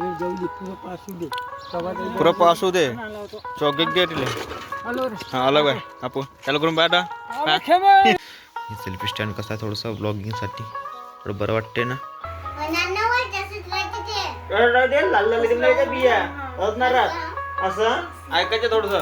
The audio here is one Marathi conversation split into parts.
जेवली पुरं पासू दे. चौकीत गेटले आलो रे. हा अलग आहे. आपण त्याला करून. हे. सेल्फी स्टँड कसा आहे थोडंसं ब्लॉगिंगसाठी थोडं बरं वाटते ना? बिया. असं? ऐकायचं थोडस.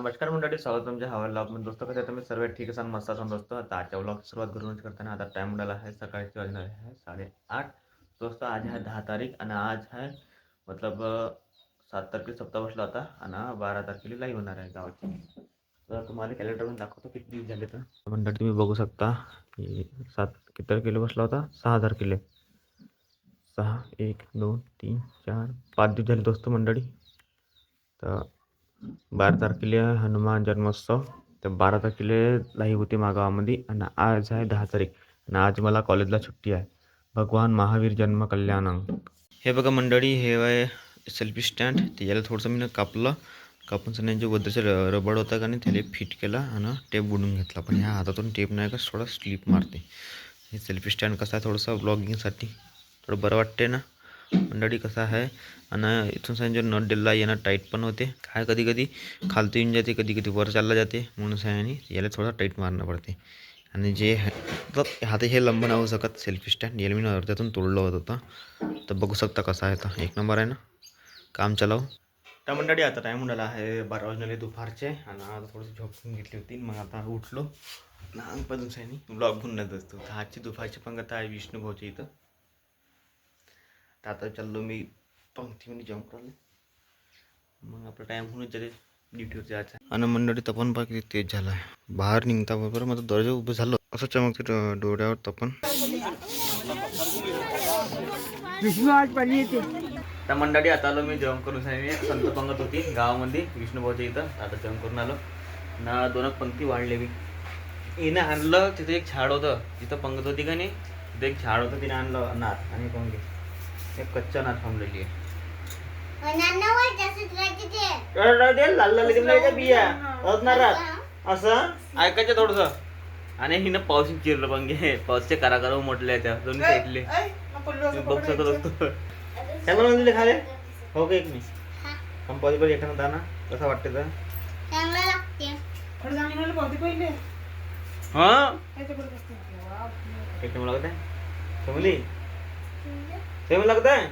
नमस्कार मंडळी स्वागत तुमच्या हवा ब्लॉगमध्ये दोस्तों कसं आहे तुम्ही सर्व ठीक असाल? मस्त असाल दोस्तों? आता आजच्या ब्लॉग सुरुवात करूनच करताना आता टाइम मिळाला आहे. सकाळची वाजणार आहे साडेआठ. दोस्तों आज आहे दहा तारीख आणि आज आहे मतलब सात तारखेला सप्ताह बसला होता आणि बारा तारखेला लाईव्ह होणार आहे गावाची. तर तुम्हाला कॅलेंडरमध्ये दाखवतो किती दिवस झाले तर. मंडळी तुम्ही बघू शकता की सात किती तारखेला बसला होता? सहा तारखेला. सहा एक दोन तीन चार पाच दिवस झाले दोस्त मंडळी. तर बारा तारखेला हनुमान जन्मोत्सव. तर बारा तारखेला लाईव्ह होते मागावामध्ये आणि आज आहे दहा तारीख आणि आज मला कॉलेजला सुट्टी आहे. भगवान महावीर जन्म कल्याण हे बघा मंडळी हे आहे सेल्फी स्टँड त्याला थोडंसं मी कापलं. कापून सण जे वरचं र रबड होतं का नाही त्याला फिट केला आणि टेप बुडून घेतला. पण ह्या हातातून टेप नाही का थोडा स्लिप मारते. हे सेल्फी स्टँड कसं आहे थोडंसं ब्लॉगिंगसाठी थोडं बरं वाटते ना? मंडळी कसं आहे? आणि इथून सांगे नट दिला यानं टाईट पण होते. काय कधी कधी खालती येऊन जाते कधी कधी वर चालला जाते. म्हणून सांगाने याला थोडा टाईट मारणं पडते. आणि जे हात हे लंब नाही होऊ शकत. सेल्फी स्टँड याला मी त्यातून तोडलं होत होतं तर बघू शकता कसा आहे तर एक नंबर आहे ना? काम चालाव. त्या मंडळी आता टाईम उडाला आहे बारा वाजले दुपारचे. आणि आता थोडंसं झोपून घेतली होती. मग आता उठलो. लहान पण दुसऱ्यानी ब्लॉग जात असतो. तर आजची दुपारची पंगत आहे विष्णू भाऊच्या इथं. तर आता चाललो मी पंक्तीमध्ये जॉब करायला. मग आपला टाईम होऊन जाते ड्युटीवर जायचं आणि मंडळी तपन पा किती तेज झाला आहे. बाहेर निघता बरोबर माझा दर्जा उभं झालं. असं चमकते डो- डोळ्यावर तपन. त्या मंडळी आता आलो मी जेवण करून सांगितले संत पंगत होती गावामध्ये विष्णुभाऊच्या इथं. आता जेवण करून आलो. ना दोन पंक्ती वाढले मी. हिनं आणलं तिथे एक झाड होतं. तिथं पंगत होती का नाही? तिथे एक झाड होतं तिने आणलं नाथ आणि पंगे एक कच्चा नाथ थांबलेली आहे. लाल लाल बिया. असं? ऐकायचं थोडस. आणि हिनं पाऊस चिरलं पंगे पाऊसचे कारागार मोठले त्या दोन्ही साईडले. बघू शकत असतो त्याला म्हणले खाले? हो का एक मी कंपाऊस बघ एखादा दाना. कसा वाटते तर? हा? लागत आहे. समजली? सेम लागत आहे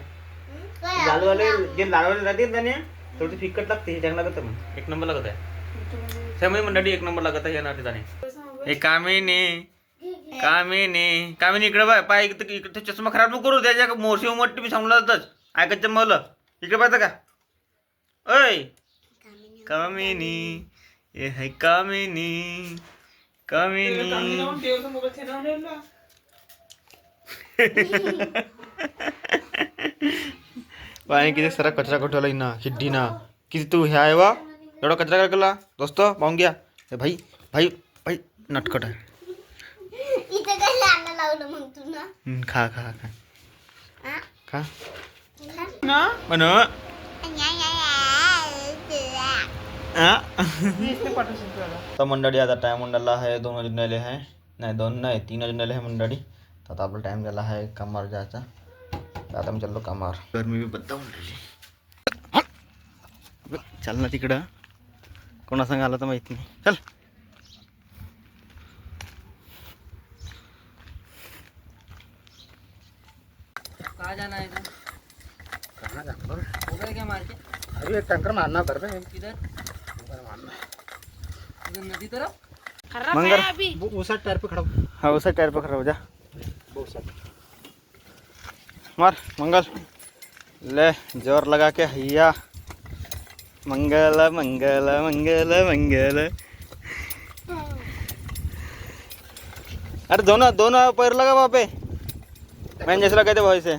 लालवाले जे लालवाले राहते त्याने थोडी फिकट लागते हे चांगलं लागत मग एक नंबर लागत आहे सेम मंडळी एक नंबर लागत आहे या नाते हे कामिनी कामिनी कामिनी इकडे बाय पाय इकडे इकडे चष्मा खराब नको करू त्याच्या मोरशी उमट तुम्ही सांगलातच ऐकायचं मला. इकडे पाहता का? ओय. कामिनी. ए हाय कामिनी. कामिनी. पाणी किती सारा कचरा कठवला ना हिड्डी ना. किती तू ह्या आहे वा? एवढा कचरा काय केला? दोस्त पाहून घ्या. ए भाई भाई भाई नटखट आहे. हम्म, खा खा खा. खा. म्हण तर मंडळी आता टाइम मंडळला आहे दोन वाजून राहिले आहे. नाही दोन नाही तीन वाजून राहिले आहे मंडळी. तर आता आपला टाइम झाला आहे कामावर जायचा. आता मी चाललो कामावर तर मी बद्दा मंडळी चल ना तिकडं। कोणा सांग आलं तर माहिती नाही चल। कहा जाना है कहाँ जाना उधर क्या मार के अभी एक टैंकर मारना कर रहे किधर? उधर नदी तरफ़? मंगर। उसा टायर पे खड़ा हाँ। उसा टायर पर खड़ा हो जा। मार मंगल। ले, ज़ोर लगा के हैया मंगल मंगल मंगल मंगल। अरे दोनों दोनों पैर लगा वहाँ पे। मैंने जैसे लगा थे वही से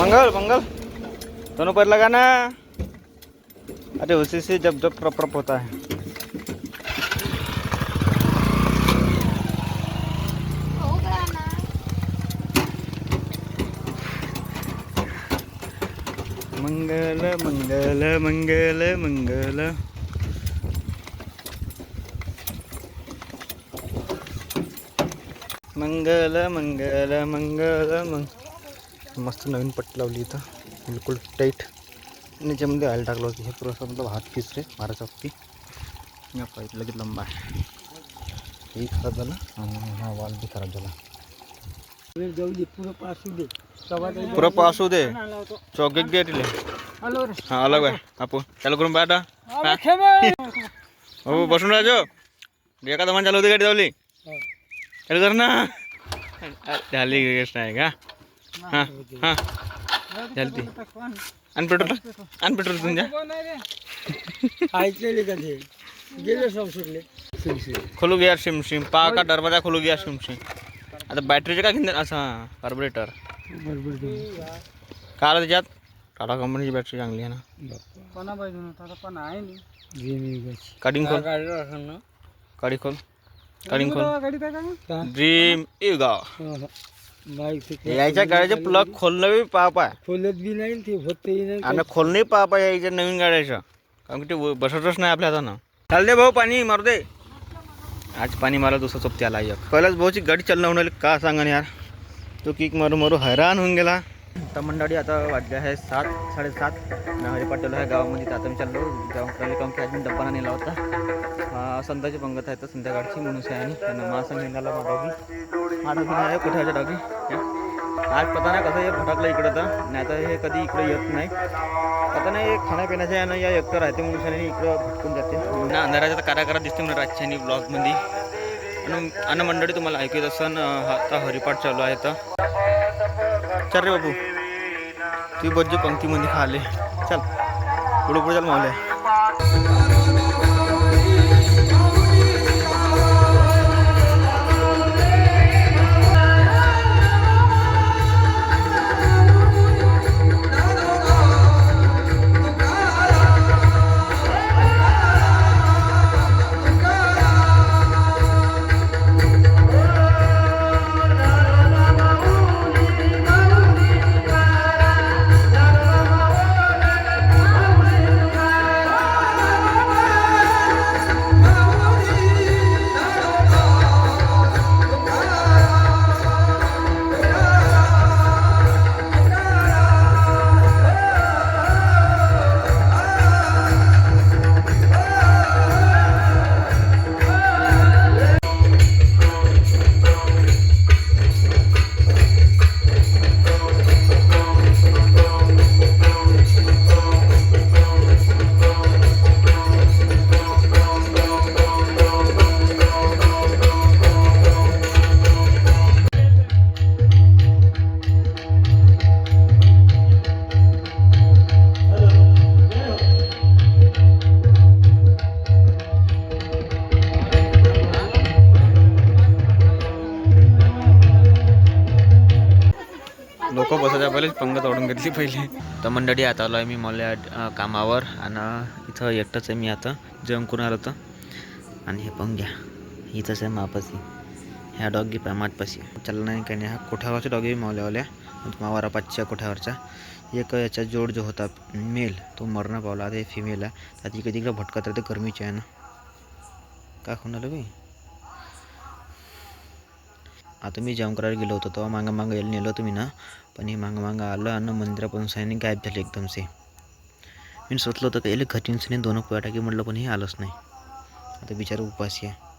मंगल मंगल। दोनों पैर लगाना। अरे उसी से जब जब प्रप प्रप होता है। मंगल मंगल मंगल. मंगल मंगल मंगल मंग मस्त नवीन पट्टी लावली इथं. बिलकुल टाईट आणि याच्यामध्ये आयल टाकलं होतं. हे पूर्ण मतलब हात पीस रे मारायचा पी पाहिजे लगेच लंबा आहे. हे खराब झाला. आणि हा वाल बी खराब झाला. जाऊ दे पुरं पासू दे. पुरं पास होऊ दे चौक एक दे तिले हॅलो रे. हा अलग आहे आपू. चालू करून पाहता. हो. बसून राहतो एका दमान चालू होती गाडी चालू कर ना. झाली गोष्ट आहे का? हां हां. चालती आणि पेट्रोल. आणि पेट्रोल तुमच्या ऐकलेले का ते गेले सब सुटले. खोलू गया सिम सिम पा का दरवाजा खोलू गया सिम सिम आता बॅटरीचे का घेणार? असं कार्बोरेटर काय आलं त्याच्यात? टाटा कंपनीची बॅटरी चांगली आहे ना. पणा पाहिजे आता पण आहे नाही खोल. काढी खोल. काढीन खोल. गाडीत आहे का ड्रीम इगा बाईक ते यायच्या गाड्याचे प्लग खोलणं बी पाप आहे. खोलत बी नाही ते होतही नाही. आणि खोलणंही पाप आहे यायच्या नवीन गाड्याचं. कारण की ते व- बसतच नाही आपल्या हातानं. चाल दे भाऊ पाणी मारू दे. आज पाणी मारा दुसरा सोबती आला एक. पहिलाच भाऊची गाडी चालणं होणार का सांगा यार? तो किक मारू मारू हैराण होऊन गेला. तर मंडळी आता वाटले आहे सात साडेसात. हरे पाटील आहे गावामध्ये. तर आता मी चाललो. जाऊन काम की आज मी डब्बा नेला होता संध्याची पंगत आहे तर संध्याकाळची म्हणून आहे आणि त्यांना मासा नेला मा डॉगी हा डॉगी आहे कुठे डॉगी आज पता नाही कसं हे भटकलं इकडं तर. नाही तर हे कधी इकडे येत नाही. आता नाही हे खाण्यापिण्याच्या यानं या एकटं राहते म्हणून शाने इकडं भटकून जाते. ना अंधाराच्या तर कारा करा दिसते म्हणून राजच्यानी ब्लॉगमध्ये आणि आणि मंडळी तुम्हाला ऐकू येत आता हरिपाठ चालू आहे तर चल रे बाबू. तू बज्जू पंक्तीमध्ये खाले. चल. पुढे पुढे चल मावले लोक बसायच्या पहिलेच पंगत ओढून घेतली पहिले. तर मंडळी आता आलो आहे मी मला कामावर आणि इथं एकटंच आहे मी आता. जेवण करून आलो होतं. आणि हे पण घ्या. इथंच आहे मापाशी ह्या डॉगी पामाटपाशी चालला नाही काही नाही हा कोठावरच्या डॉगी मावल्यावल्या मावारा पाचच्या कोठावरचा. एक याचा जोड जो होता मेल तो मरणं पावला आता हे फिमेल आहे. आता इकडे तिकडे भटकत राहते गरमीची आहे ना. का खाऊन आलं बाई? आता मी जेवण करायला गेलो होतो तेव्हा मागं मागं यायला नेलं तुम्ही ना. पण हे मागं मागं आलं आणि मंदिरापासून साईने गायब झाले एकदम से. मी सोचलं होतं का याला घटीन दोन पोया टाकी म्हटलं पण हे आलंच नाही. आता बिचारा उपाशी आहे.